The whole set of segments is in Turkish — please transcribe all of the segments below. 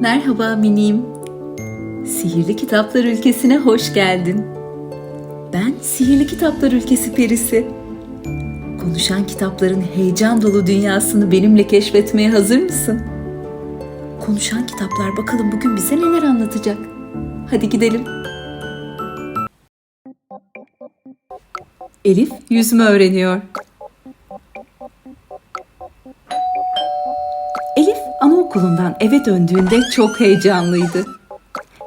Merhaba minim. Sihirli Kitaplar Ülkesi'ne hoş geldin. Ben Sihirli Kitaplar Ülkesi perisi. Konuşan kitapların heyecan dolu dünyasını benimle keşfetmeye hazır mısın? Konuşan kitaplar bakalım bugün bize neler anlatacak. Hadi gidelim. Elif yüzme öğreniyor. Anaokulundan eve döndüğünde çok heyecanlıydı.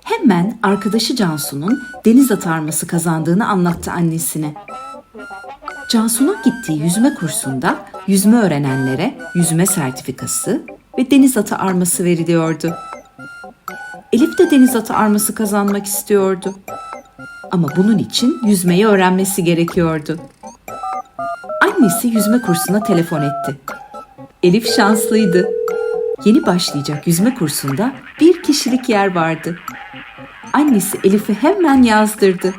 Hemen arkadaşı Cansu'nun deniz atarması kazandığını anlattı annesine. Cansu'nun gittiği yüzme kursunda yüzme öğrenenlere yüzme sertifikası ve deniz atı arması veriliyordu. Elif de deniz atı arması kazanmak istiyordu. Ama bunun için yüzmeyi öğrenmesi gerekiyordu. Annesi yüzme kursuna telefon etti. Elif şanslıydı. Yeni başlayacak yüzme kursunda bir kişilik yer vardı. Annesi Elif'i hemen yazdırdı.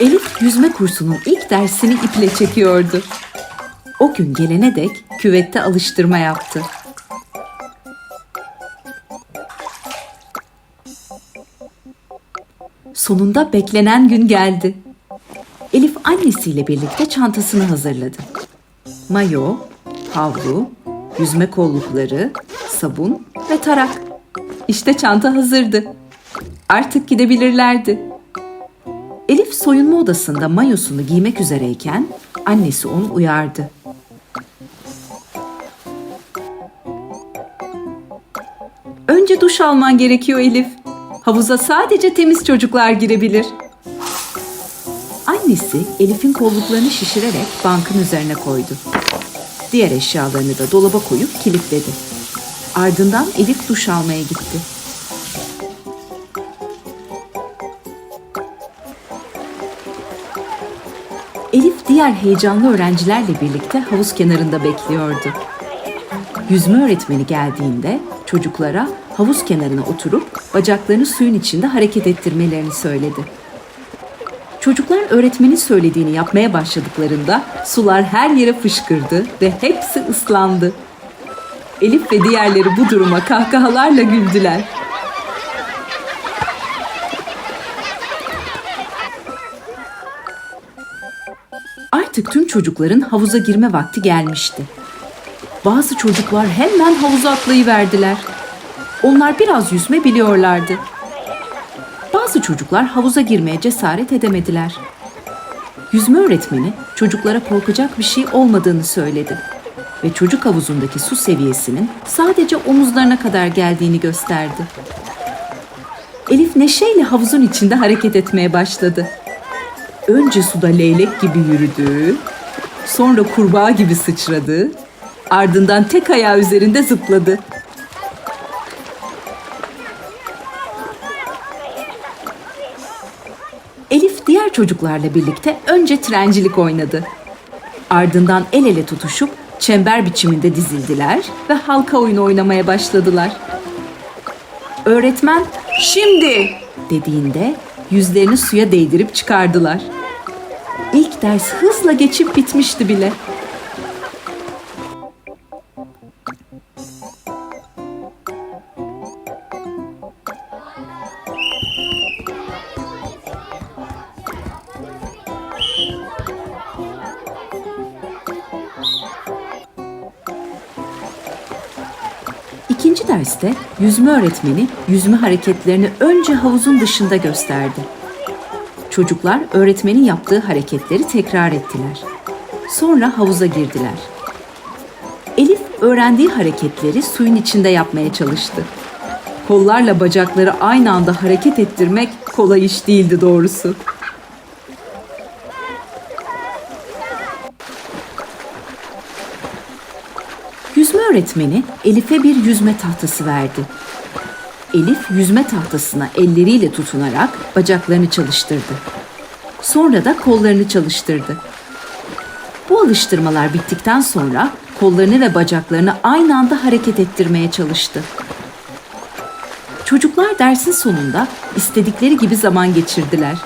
Elif yüzme kursunun ilk dersini iple çekiyordu. O gün gelene dek küvette alıştırma yaptı. Sonunda beklenen gün geldi. Elif annesiyle birlikte çantasını hazırladı. Mayo, havlu, yüzme kollukları, sabun ve tarak. İşte çanta hazırdı. Artık gidebilirlerdi. Elif soyunma odasında mayosunu giymek üzereyken annesi onu uyardı. Önce duş alman gerekiyor Elif. Havuza sadece temiz çocuklar girebilir. Annesi Elif'in kolluklarını şişirerek bankın üzerine koydu. Diğer eşyalarını da dolaba koyup kilitledi. Ardından Elif duş almaya gitti. Elif diğer heyecanlı öğrencilerle birlikte havuz kenarında bekliyordu. Yüzme öğretmeni geldiğinde çocuklara havuz kenarına oturup bacaklarını suyun içinde hareket ettirmelerini söyledi. Çocuklar öğretmenin söylediğini yapmaya başladıklarında sular her yere fışkırdı ve hepsi ıslandı. Elif ve diğerleri bu duruma kahkahalarla güldüler. Artık tüm çocukların havuza girme vakti gelmişti. Bazı çocuklar hemen havuza atlayıverdiler. Onlar biraz yüzme biliyorlardı. Bazı çocuklar havuza girmeye cesaret edemediler. Yüzme öğretmeni çocuklara korkacak bir şey olmadığını söyledi ve çocuk havuzundaki su seviyesinin sadece omuzlarına kadar geldiğini gösterdi. Elif neşeyle havuzun içinde hareket etmeye başladı. Önce suda leylek gibi yürüdü, sonra kurbağa gibi sıçradı, ardından tek ayağı üzerinde zıpladı. Diğer çocuklarla birlikte önce trencilik oynadı. Ardından el ele tutuşup çember biçiminde dizildiler ve halka oyunu oynamaya başladılar. Öğretmen şimdi dediğinde yüzlerini suya değdirip çıkardılar. İlk ders hızla geçip bitmişti bile. İkinci derste yüzme öğretmeni yüzme hareketlerini önce havuzun dışında gösterdi. Çocuklar öğretmenin yaptığı hareketleri tekrar ettiler. Sonra havuza girdiler. Elif öğrendiği hareketleri suyun içinde yapmaya çalıştı. Kollarla bacakları aynı anda hareket ettirmek kolay iş değildi doğrusu. Yüzme öğretmeni Elif'e bir yüzme tahtası verdi. Elif yüzme tahtasına elleriyle tutunarak bacaklarını çalıştırdı. Sonra da kollarını çalıştırdı. Bu alıştırmalar bittikten sonra kollarını ve bacaklarını aynı anda hareket ettirmeye çalıştı. Çocuklar dersin sonunda istedikleri gibi zaman geçirdiler.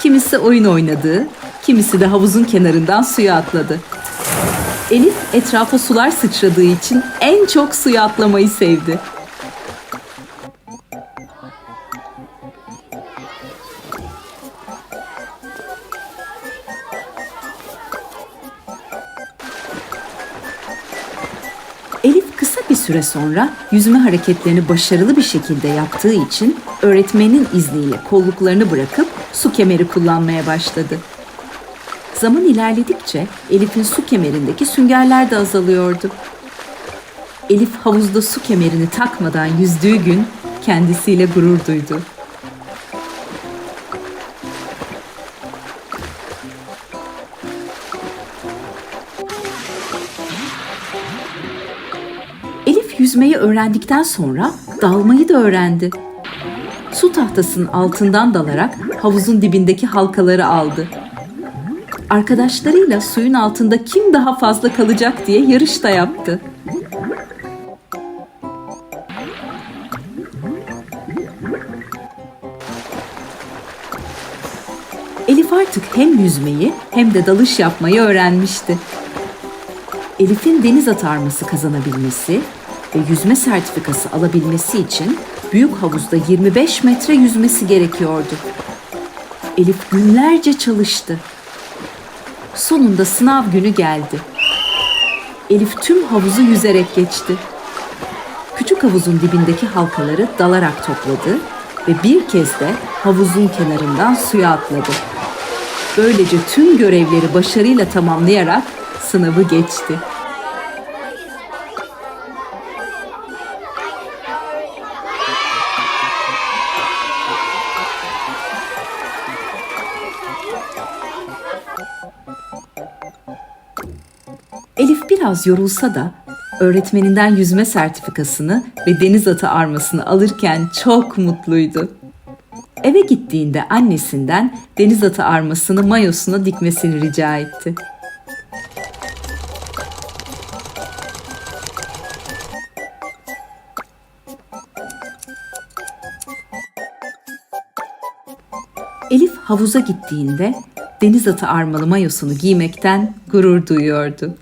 Kimisi oyun oynadı, kimisi de havuzun kenarından suya atladı. Elif etrafa sular sıçradığı için en çok suya atlamayı sevdi. Elif kısa bir süre sonra yüzme hareketlerini başarılı bir şekilde yaptığı için öğretmenin izniyle kolluklarını bırakıp su kemeri kullanmaya başladı. Zaman ilerledikçe Elif'in su kemerindeki süngerler de azalıyordu. Elif havuzda su kemerini takmadan yüzdüğü gün kendisiyle gurur duydu. Elif yüzmeyi öğrendikten sonra dalmayı da öğrendi. Su tahtasının altından dalarak havuzun dibindeki halkaları aldı. Arkadaşlarıyla suyun altında kim daha fazla kalacak diye yarış da yaptı. Elif artık hem yüzmeyi hem de dalış yapmayı öğrenmişti. Elif'in deniz atarması kazanabilmesi ve yüzme sertifikası alabilmesi için büyük havuzda 25 metre yüzmesi gerekiyordu. Elif günlerce çalıştı. Sonunda sınav günü geldi. Elif tüm havuzu yüzerek geçti. Küçük havuzun dibindeki halkaları dalarak topladı ve bir kez de havuzun kenarından suya atladı. Böylece tüm görevleri başarıyla tamamlayarak sınavı geçti. Elif biraz yorulsa da öğretmeninden yüzme sertifikasını ve deniz atı armasını alırken çok mutluydu. Eve gittiğinde annesinden deniz atı armasını mayosuna dikmesini rica etti. Elif havuza gittiğinde deniz atı armalı mayosunu giymekten gurur duyuyordu.